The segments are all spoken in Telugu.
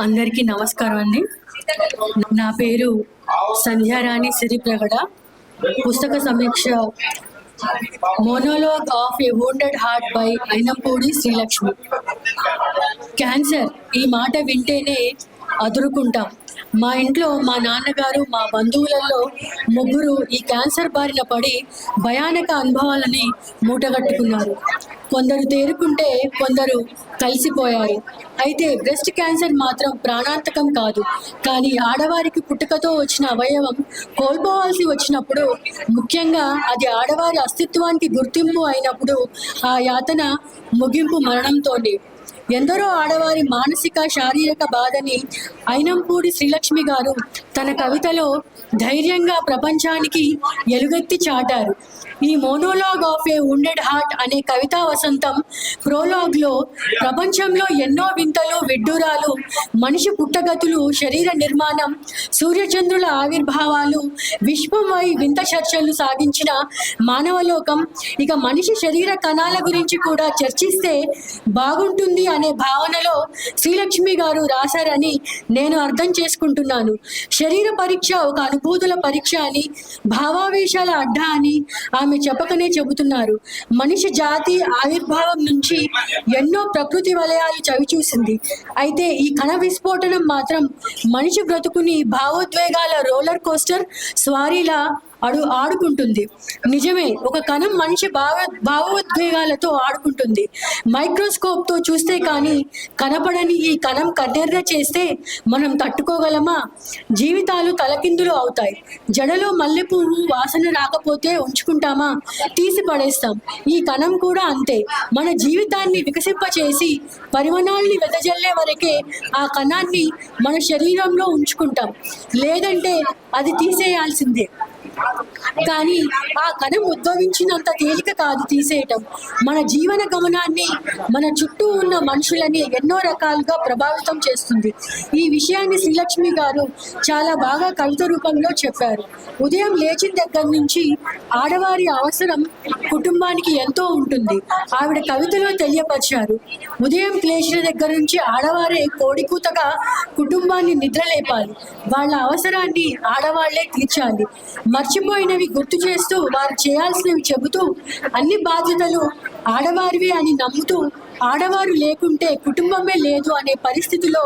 అందరికీ నమస్కారం అండి. నా పేరు సంధ్యారాణి సిరి ప్రగడ పుస్తక సమీక్ష monologue of a wounded heart by Ayinampudi Srilakshmi cancer ఈ మాట వింటేనే అదురుకుంటాం. మా ఇంట్లో మా నాన్నగారు మా బంధువులలో ముగ్గురు ఈ క్యాన్సర్ బారిన పడి భయానక అనుభవాలని మూటగట్టుకున్నారు. కొందరు తేరుకుంటే కొందరు కలిసిపోయారు. అయితే బ్రెస్ట్ క్యాన్సర్ మాత్రం ప్రాణాంతకం కాదు. కానీ ఆడవారికి పుట్టుకతో వచ్చిన అవయవం కోల్పోవాల్సి వచ్చినప్పుడు ముఖ్యంగా అది ఆడవారి అస్తిత్వానికి గుర్తింపు అయినప్పుడు ఆ యాతన ముగింపు మరణంతోనే. ఎందరో ఆడవారి మానసిక శారీరక బాధని అయినంపూడి శ్రీలక్ష్మి గారు తన కవితలో ధైర్యంగా ప్రపంచానికి ఎలుగెత్తి చాటారు. ఈ monologue of a wounded heart అనే కవితా వసంతం ప్రోలాగ్లో ప్రపంచంలో ఎన్నో వింతలు విడ్డూరాలు మనిషి పుట్టగతులు శరీర నిర్మాణం సూర్యచంద్రుల ఆవిర్భావాలు విశ్వంపై వింత చర్చలు సాగించిన మానవలోకం. ఇక మనిషి శరీర కణాల గురించి కూడా చర్చిస్తే బాగుంటుంది అనే భావనలో శ్రీలక్ష్మి గారు రాశారని నేను అర్థం చేసుకుంటున్నాను. శరీర పరీక్ష ఒక అనుభూతుల పరీక్ష అని భావావేశాల అడ్డా అని ఆమె చెప్పకనే చెబుతున్నారు. మనిషి జాతి ఆవిర్భావం నుంచి ఎన్నో ప్రకృతి వలయాలు చవిచూసింది అయితే ఈ కణ విస్ఫోటనం మాత్రం మనిషి బ్రతుకుని భావోద్వేగాల రోలర్ కోస్టర్ స్వారీలా అడు ఆడుకుంటుంది. నిజమే ఒక కణం మనిషి భావ భావోద్వేగాలతో ఆడుకుంటుంది. మైక్రోస్కోప్తో చూస్తే కానీ కనపడని ఈ కణం కన్నెర్ర చేస్తే మనం తట్టుకోగలమా? జీవితాలు తలకిందులు అవుతాయి. జడలో మల్లెపువ్వు వాసన రాకపోతే ఉంచుకుంటామా? తీసి పడేస్తాం. ఈ కణం కూడా అంతే. మన జీవితాన్ని వికసింపచేసి పరిమాణాల్ని వెదజల్లే వరకే ఆ కణాన్ని మన శరీరంలో ఉంచుకుంటాం. లేదంటే అది తీసేయాల్సిందే. కానీ ఆ కణం ఉద్భవించినంత తేలిక కాదు తీసేయటం. మన జీవన గమనాన్ని మన చుట్టూ ఉన్న మనుషులని ఎన్నో రకాలుగా ప్రభావితం చేస్తుంది. ఈ విషయాన్ని శ్రీలక్ష్మి గారు చాలా బాగా కవిత రూపంలో చెప్పారు. ఉదయం లేచిన దగ్గర నుంచి ఆడవారి అవసరం కుటుంబానికి ఎంతో ఉంటుంది. ఆవిడ కవితలో తెలియపరిచారు. ఉదయం లేచిన దగ్గర నుంచి ఆడవారే కోడికూతగా కుటుంబాన్ని నిద్రలేపాలి. వాళ్ళ అవసరాన్ని ఆడవాళ్ళే తీర్చాలి. మర్చిపోయినవి గుర్తు చేస్తూ వారు చేయాల్సినవి చెబుతూ అన్ని బాధ్యతలు ఆడవారివే అని నమ్ముతూ ఆడవారు లేకుంటే కుటుంబమే లేదు అనే పరిస్థితిలో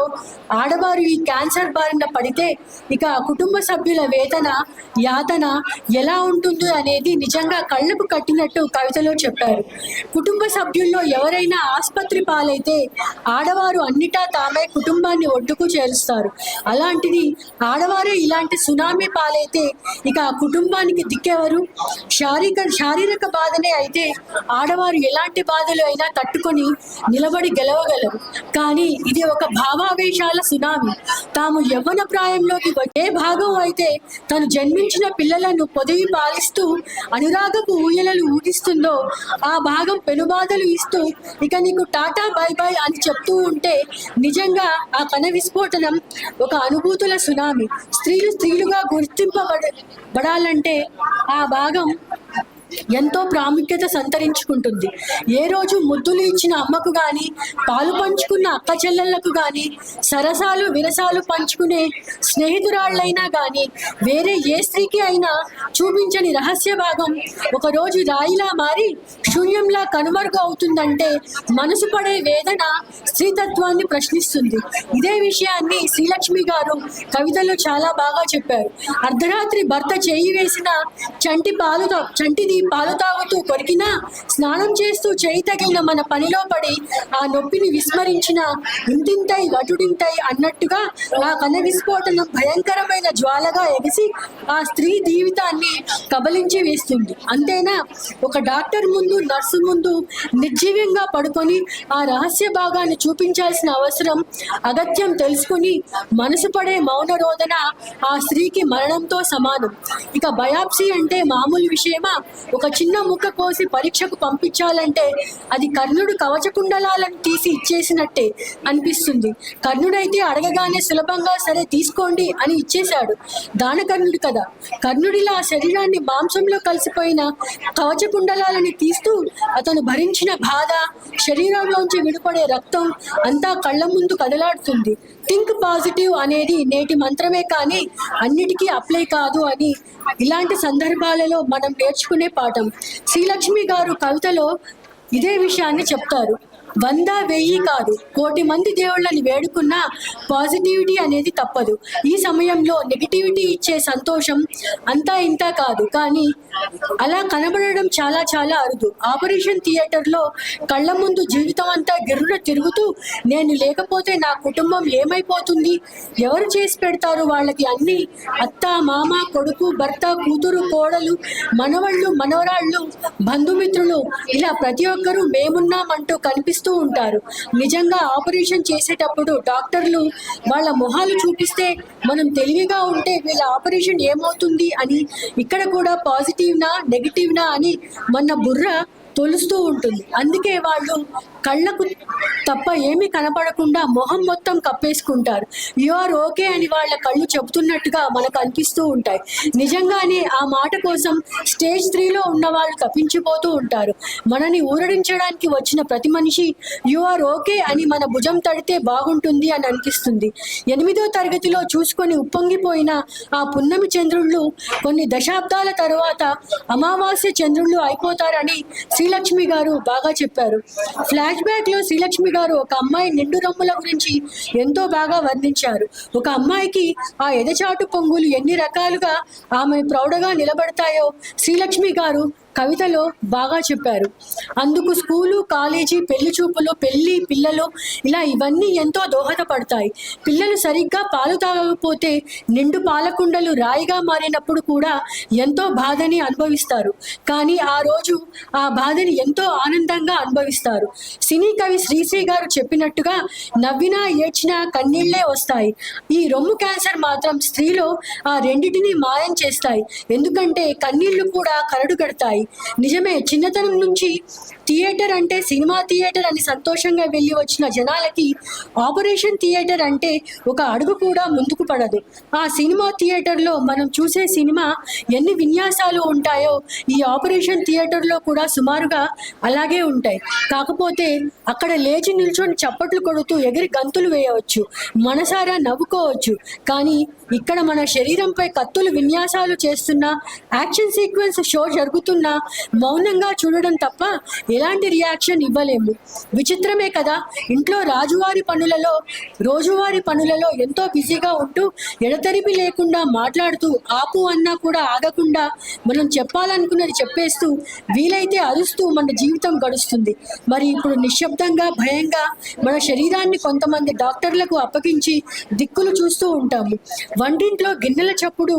ఆడవారు ఈ క్యాన్సర్ బారిన పడితే ఇక కుటుంబ సభ్యుల వేతన యాతన ఎలా ఉంటుంది అనేది నిజంగా కళ్ళకు కట్టినట్టు కవితలో చెప్పారు. కుటుంబ సభ్యుల్లో ఎవరైనా ఆసుపత్రి పాలైతే ఆడవారు అన్నిటా తామే కుటుంబాన్ని ఒడ్డుకు చేరుస్తారు. అలాంటిది ఆడవారే ఇలాంటి సునామీ పాలైతే ఇక ఆ కుటుంబానికి దిక్కేవారు? శారీరక శారీరక బాధనే అయితే ఆడవారు ఎలాంటి బాధలు అయినా తట్టుకొని నిలబడి గెలవగలరు. కానీ ఇది ఒక భావావేశాల సునామీ. తాము యవ్వన ప్రాయంలోకి ఏ భాగం అయితే తను జన్మించిన పిల్లలను పొదివి పాలిస్తూ అనురాగపు ఊయలలు ఊగిస్తుందో ఆ భాగం పెనుబాధలు ఇస్తూ ఇక నీకు టాటా బై బై అని చెప్తూ ఉంటే నిజంగా ఆ కన కణ విస్ఫోటనం ఒక అనుభూతుల సునామీ. స్త్రీలు స్త్రీలుగా గుర్తింపబడ బడాలంటే ఆ భాగం ఎంతో ప్రాముఖ్యత సంతరించుకుంటుంది. ఏ రోజు ముద్దులు ఇచ్చిన అమ్మకు గాని పాలు పంచుకున్న అక్క చెల్లెళ్ళకు గాని సరసాలు విరసాలు పంచుకునే స్నేహితురాళ్ళైనా గాని వేరే ఏ స్త్రీకి అయినా చూపించని రహస్య భాగం ఒక రోజు రాయిలా మారి శూన్యంలా కనుమరుగు అవుతుందంటే మనసు పడే వేదన స్త్రీతత్వాన్ని ప్రశ్నిస్తుంది. ఇదే విషయాన్ని శ్రీలక్ష్మి గారు కవితలో చాలా బాగా చెప్పారు. అర్ధరాత్రి భర్త చేయి వేసిన చంటి పాలు చంటిది పాలు తాగుతూ కొరికినా స్నానం చేస్తూ చేయి తగిలిన మన పనిలో పడి ఆ నొప్పిని విస్మరించిన ఇంతింతై వటుడింతై అన్నట్టుగా ఆ కన విస్ఫోటనం భయంకరమైన జ్వాలగా ఎగిసి ఆ స్త్రీ జీవితాన్ని కబలించి వేస్తుంది. అంతేనా? ఒక డాక్టర్ ముందు నర్సు ముందు నిర్జీవ్యంగా పడుకొని ఆ రహస్య భాగాన్ని చూపించాల్సిన అవసరం అగత్యం తెలుసుకుని మనసు పడే మౌన రోదన ఆ స్త్రీకి మరణంతో సమానం. ఇక బయాప్సీ అంటే మామూలు విషయమా? ఒక చిన్న ముక్క కోసి పరీక్షకు పంపించాలంటే అది కర్ణుడు కవచకుండలాలను తీసి ఇచ్చేసినట్టే అనిపిస్తుంది. కర్ణుడైతే అడగగానే సులభంగా సరే తీసుకోండి అని ఇచ్చేశాడు. దానకర్ణుడు కదా. కర్ణుడిలా శరీరాన్ని మాంసంలో కలిసిపోయిన కవచకుండలాలని తీస్తూ అతను భరించిన బాధ శరీరంలోంచి విడిపడే రక్తం అంతా కళ్ళ ముందు కదలాడుతుంది. థింక్ పాజిటివ్ అనేది నేటి మంత్రమే కానీ అన్నిటికీ అప్లై కాదు అని ఇలాంటి సందర్భాలలో మనం నేర్చుకునే పాఠం. శ్రీలక్ష్మి గారు కవితలో ఇదే విషయాన్ని చెప్తారు. వంద వెయ్యి కాదు. కోటి మంది దేవుళ్ళని వేడుకున్నా పాజిటివిటీ అనేది తప్పదు. ఈ సమయంలో నెగిటివిటీ ఇచ్చే సంతోషం అంతా ఇంత కాదు. కానీ అలా కనబడడం చాలా చాలా అరుదు. ఆపరేషన్ థియేటర్లో కళ్ళ ముందు జీవితం అంతా గిర్రున తిరుగుతూ నేను లేకపోతే నా కుటుంబం ఏమైపోతుంది? ఎవరు చేసి పెడతారు వాళ్ళకి అన్ని? అత్త మామ కొడుకు భర్త కూతురు కోడలు మనవళ్ళు మనవరాళ్ళు బంధుమిత్రులు ఇలా ప్రతి ఒక్కరూ మేమున్నామంటూ కనిపిస్తూ ఉంటారు. నిజంగా ఆపరేషన్ చేసేటప్పుడు డాక్టర్లు వాళ్ళ మొహాలు చూపిస్తే మనం తెలివిగా ఉంటే వీళ్ళ ఆపరేషన్ ఏమవుతుంది అని ఇక్కడ కూడా పాజిటివ్నా నెగిటివ్నా అని మన బుర్ర తొలుస్తూ ఉంటుంది. అందుకే వాళ్ళు కళ్ళకు తప్ప ఏమీ కనపడకుండా మొహం మొత్తం కప్పేసుకుంటారు. యు ఆర్ ఓకే అని వాళ్ళ కళ్ళు చెబుతున్నట్టుగా మనకు అనిపిస్తూ ఉంటాయి. నిజంగానే ఆ మాట కోసం స్టేజ్ త్రీలో ఉన్న వాళ్ళు తప్పించిపోతూ ఉంటారు. మనని ఊరడించడానికి వచ్చిన ప్రతి మనిషి యు ఆర్ ఓకే అని మన భుజం తడితే బాగుంటుంది అని అనిపిస్తుంది. ఎనిమిదో తరగతిలో చూసుకొని ఉప్పొంగిపోయిన ఆ పున్నమి చంద్రుళ్ళు కొన్ని దశాబ్దాల తరువాత అమావాస్య చంద్రుళ్ళు అయిపోతారని శ్రీలక్ష్మి గారు బాగా చెప్పారు. ఫ్లాష్ బ్యాక్లో శ్రీలక్ష్మి గారు ఒక అమ్మాయి నిండు రమ్ముల గురించి ఎంతో బాగా వర్ణించారు. ఒక అమ్మాయికి ఆ ఎదచాటు పొంగులు ఎన్ని రకాలుగా ఆమె ప్రౌఢగా నిలబడతాయో శ్రీలక్ష్మి గారు కవితలో బాగా చెప్పారు. అందుకు స్కూలు కాలేజీ పెళ్ళి చూపులు పెళ్ళి పిల్లలు ఇలా ఇవన్నీ ఎంతో దోహదపడతాయి. పిల్లలు సరిగ్గా పాలు తాగకపోతే నిండు పాలకుండలు రాయిగా మారినప్పుడు కూడా ఎంతో బాధని అనుభవిస్తారు. కానీ ఆ రోజు ఆ బాధని ఎంతో ఆనందంగా అనుభవిస్తారు. సినీ కవి శ్రీశ్రీ గారు చెప్పినట్టుగా నవ్వినా ఏడ్చినా కన్నీళ్ళే వస్తాయి. ఈ రొమ్ము క్యాన్సర్ మాత్రం స్త్రీలో ఆ రెండిటిని మాయం చేస్తాయి. ఎందుకంటే కన్నీళ్ళు కూడా కరడు కడతాయి. నిజమే చిన్నతనం నుంచి థియేటర్ అంటే సినిమా థియేటర్ అని సంతోషంగా వెళ్ళి వచ్చిన జనాలకి ఆపరేషన్ థియేటర్ అంటే ఒక అడుగు కూడా ముందుకు పడదు. ఆ సినిమా థియేటర్లో మనం చూసే సినిమా ఎన్ని విన్యాసాలు ఉంటాయో ఈ ఆపరేషన్ థియేటర్లో కూడా సుమారుగా అలాగే ఉంటాయి. కాకపోతే అక్కడ లేచి నిల్చొని చప్పట్లు కొడుతూ ఎగిరి గంతులు వేయవచ్చు మనసారా నవ్వుకోవచ్చు. కానీ ఇక్కడ మన శరీరంపై కత్తులు విన్యాసాలు చేస్తున్న యాక్షన్ సీక్వెన్స్ షో జరుగుతున్నా మౌనంగా చూడడం తప్ప ఎలాంటి రియాక్షన్ ఇవ్వలేము. విచిత్రమే కదా. ఇంట్లో రాజువారి పనులలో రోజువారి పనులలో ఎంతో బిజీగా ఉంటూ ఎడతెరిపి లేకుండా మాట్లాడుతూ ఆపు అన్నా కూడా ఆగకుండా మనం చెప్పాలనుకున్నది చెప్పేస్తూ వీలైతే అరుస్తూ మన జీవితం గడుస్తుంది. మరి ఇప్పుడు నిశ్శబ్దంగా భయంగా మన శరీరాన్ని కొంతమంది డాక్టర్లకు అప్పగించి దిక్కులు చూస్తూ ఉంటాము. వంటింట్లో గిన్నెల చప్పుడు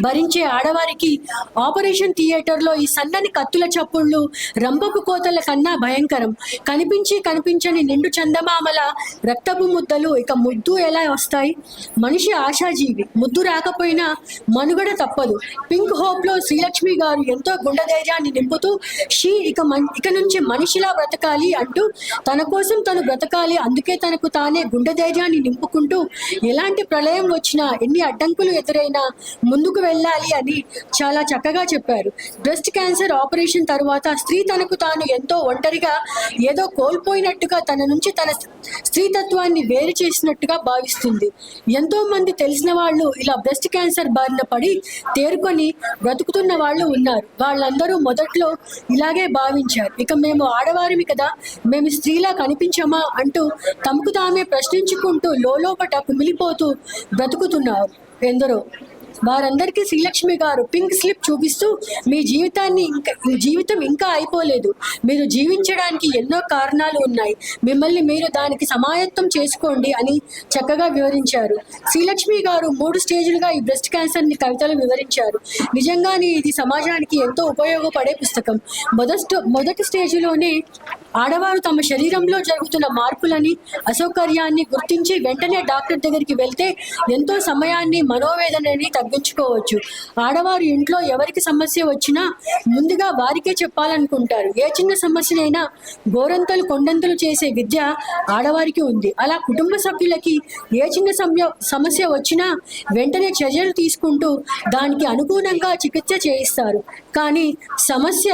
భరించే ఆడవారికి ఆపరేషన్ థియేటర్లో ఈ సన్నని కత్తుల చప్పుళ్ళు రంపపు కోతల కన్నా భయంకరం. కనిపించి కనిపించని నిండు చందమామల రక్తపు ముద్దలు ఇక ముద్దు ఎలా వస్తాయి? మనిషి ఆశాజీవి. ముద్దు రాకపోయినా మనుగడ తప్పదు. పింక్ హోప్లో శ్రీలక్ష్మి గారు ఎంతో గుండెధైర్యాన్ని నింపుతూ షీ ఇక మన్ ఇక నుంచి మనిషిలా బ్రతకాలి అంటూ తన కోసం తను బ్రతకాలి అందుకే తనకు తానే గుండెధైర్యాన్ని నింపుకుంటూ ఎలాంటి ప్రళయం వచ్చినా ఎన్ని అడ్డంకులు ఎదురైనా ముందుకు వెళ్ళాలి అని చాలా చక్కగా చెప్పారు. బ్రెస్ట్ క్యాన్సర్ ఆపరేషన్ తర్వాత స్త్రీ తనకు తాను ఎంతో ఒంటరిగా ఏదో కోల్పోయినట్టుగా తన నుంచి తన స్త్రీతత్వాన్ని వేరు చేసినట్టుగా భావిస్తుంది. ఎంతో మంది తెలిసిన వాళ్ళు ఇలా బ్రెస్ట్ క్యాన్సర్ బారిన పడి తేరుకొని బ్రతుకుతున్న వాళ్ళు ఉన్నారు. వాళ్ళందరూ మొదట్లో ఇలాగే భావించారు. ఇక మేము ఆడవారిమి కదా మేము స్త్రీలా కనిపించమా? అంటూ తమకు తామే ప్రశ్నించుకుంటూ లోలోపట కుమిలిపోతూ బ్రతుకుతున్నారు. ఎందరో వారందరికీ శ్రీలక్ష్మి గారు పింక్ స్లిప్ చూపిస్తూ మీ జీవితాన్ని ఇంకా మీ జీవితం ఇంకా అయిపోలేదు. మీరు జీవించడానికి ఎన్నో కారణాలు ఉన్నాయి. మిమ్మల్ని మీరు దానికి సమాయత్తం చేసుకోండి అని చక్కగా వివరించారు. శ్రీలక్ష్మి గారు మూడు స్టేజ్లుగా ఈ బ్రెస్ట్ క్యాన్సర్ని కవితలు వివరించారు. నిజంగానే ఇది సమాజానికి ఎంతో ఉపయోగపడే పుస్తకం. మొదటి మొదటి స్టేజ్లోనే ఆడవారు తమ శరీరంలో జరుగుతున్న మార్పులని అసౌకర్యాన్ని గుర్తించి వెంటనే డాక్టర్ దగ్గరికి వెళ్తే ఎంతో సమయాన్ని మనోవేదనని తగ్గించుకోవచ్చు. ఆడవారు ఇంట్లో ఎవరికి సమస్య వచ్చినా ముందుగా వారికే చెప్పాలనుకుంటారు. ఏ చిన్న సమస్యనైనా గోరంతలు కొండంతలు చేసే విద్య ఆడవారికి ఉంది. అలా కుటుంబ సభ్యులకి ఏ చిన్న సమస్య వచ్చినా వెంటనే చర్యలు తీసుకుంటూ దానికి అనుగుణంగా చికిత్స చేయిస్తారు. కానీ సమస్య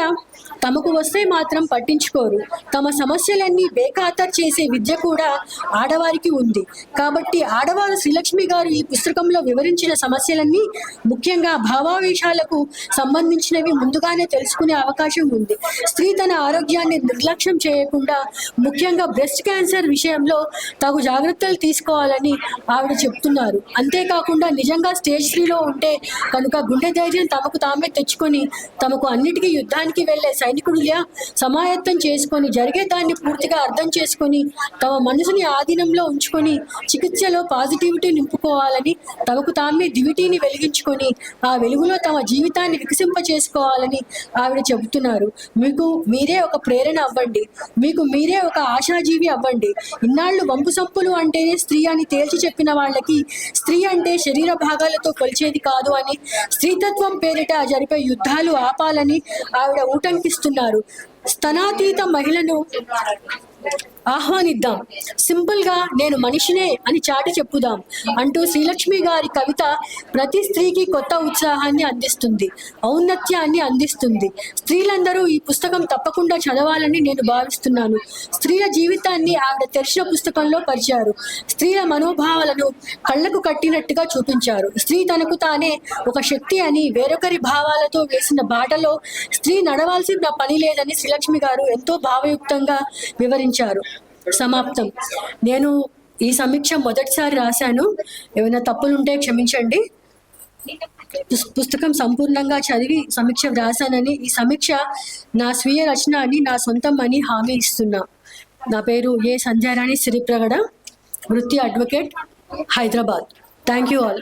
తమకు వస్తే మాత్రం పట్టించుకోరు. తమ సమస్యలన్నీ బేఖాతర్ చేసే విద్య కూడా ఆడవారికి ఉంది. కాబట్టి ఆడవారు శ్రీలక్ష్మి గారు ఈ పుస్తకంలో వివరించిన సమస్యలన్నీ ముఖ్యంగా భావావేశాలకు సంబంధించినవి ముందుగానే తెలుసుకునే అవకాశం ఉంది. స్త్రీ తన ఆరోగ్యాన్ని నిర్లక్ష్యం చేయకుండా ముఖ్యంగా బ్రెస్ట్ క్యాన్సర్ విషయంలో తగు జాగ్రత్తలు తీసుకోవాలని ఆవిడ చెప్తున్నారు. అంతేకాకుండా నిజంగా స్టేజ్ త్రీలో ఉంటే కనుక గుండె ధైర్యం తమకు తామే తెచ్చుకొని తమకు అన్నిటికీ యుద్ధానికి వెళ్ళే సైనికుడిగా సమాయత్తం చేసుకొని జరిగే దాన్ని పూర్తిగా అర్థం చేసుకొని తమ మనసుని ఆధీనంలో ఉంచుకొని చికిత్సలో పాజిటివిటీ నింపుకోవాలని తమకు తామే దివిటీని వెలిగించుకొని ఆ వెలుగులో తమ జీవితాన్ని వికసింప చేసుకోవాలని ఆవిడ చెబుతున్నారు. మీకు మీరే ఒక ప్రేరణ అవ్వండి. మీకు మీరే ఒక ఆశాజీవి అవ్వండి. ఇన్నాళ్ళు వంపు సంపులు అంటేనే స్త్రీ అని తేల్చి చెప్పిన వాళ్ళకి స్త్రీ అంటే శరీర భాగాలతో కొలిచేది కాదు అని స్త్రీతత్వం పేరిట జరిపే యుద్ధాలు ఆపాలని ఆవిడ ఊటంకిస్తున్నారు. స్తనాతీత మహిళను ఆహ్వానిద్దాం. సింపుల్గా నేను మనిషినే అని చాటి చెప్పుదాం అంటూ శ్రీలక్ష్మి గారి కవిత ప్రతి స్త్రీకి కొత్త ఉత్సాహాన్ని అందిస్తుంది ఔన్నత్యాన్ని అందిస్తుంది. స్త్రీలందరూ ఈ పుస్తకం తప్పకుండా చదవాలని నేను భావిస్తున్నాను. స్త్రీల జీవితాన్ని ఆవిడ తెరిచిన పుస్తకంలో పరిచారు. స్త్రీల మనోభావాలను కళ్ళకు కట్టినట్టుగా చూపించారు. స్త్రీ తనకు తానే ఒక శక్తి అని వేరొకరి భావాలతో వేసిన బాటలో స్త్రీ నడవాల్సిన పని లేదని శ్రీలక్ష్మి గారు ఎంతో భావయుక్తంగా వివరించారు. సమాప్తం. నేను ఈ సమీక్ష మొదటిసారి రాశాను. ఏమైనా తప్పులుంటే క్షమించండి. పుస్- పుస్తకం సంపూర్ణంగా చదివి సమీక్ష వ్రాసానని ఈ సమీక్ష నా స్వీయ రచన అని నా సొంతం అని హామీ ఇస్తున్నా. నా పేరు ఏ సంధ్యారాణి సిరిప్రగడ వృత్తి advocate Hyderabad. Thank you all.